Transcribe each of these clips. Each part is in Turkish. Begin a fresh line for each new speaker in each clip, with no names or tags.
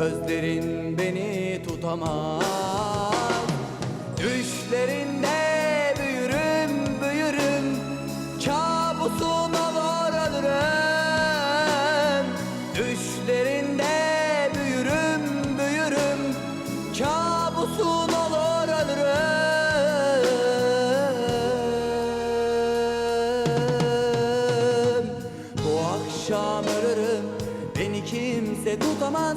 Gözlerin beni tutamaz. Düşlerinde büyürüm büyürüm. Kabusun olur ölürüm Düşlerinde büyürüm büyürüm. Kabusun olur ölürüm Bu akşam ölürüm. Beni kimse tutamaz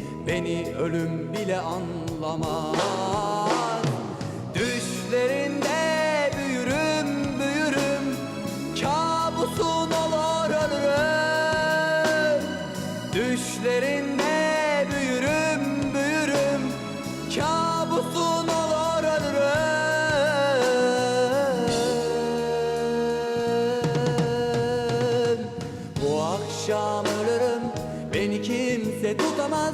beni ölüm bile anlamaz. Düşlerinde büyürüm büyürüm. Kabusun olur ölürüm Düşlerinde büyürüm büyürüm. Kabusun olur ölürüm Bu akşam ölürüm. Beni kimse tutamaz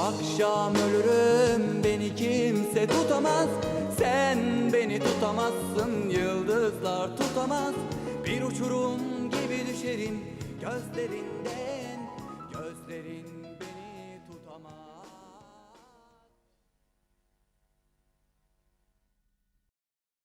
akşam ölürüm Beni kimse tutamaz. Sen beni tutamazsın Yıldızlar tutamaz. Bir uçurum gibi düşerim Gözlerinden Gözlerin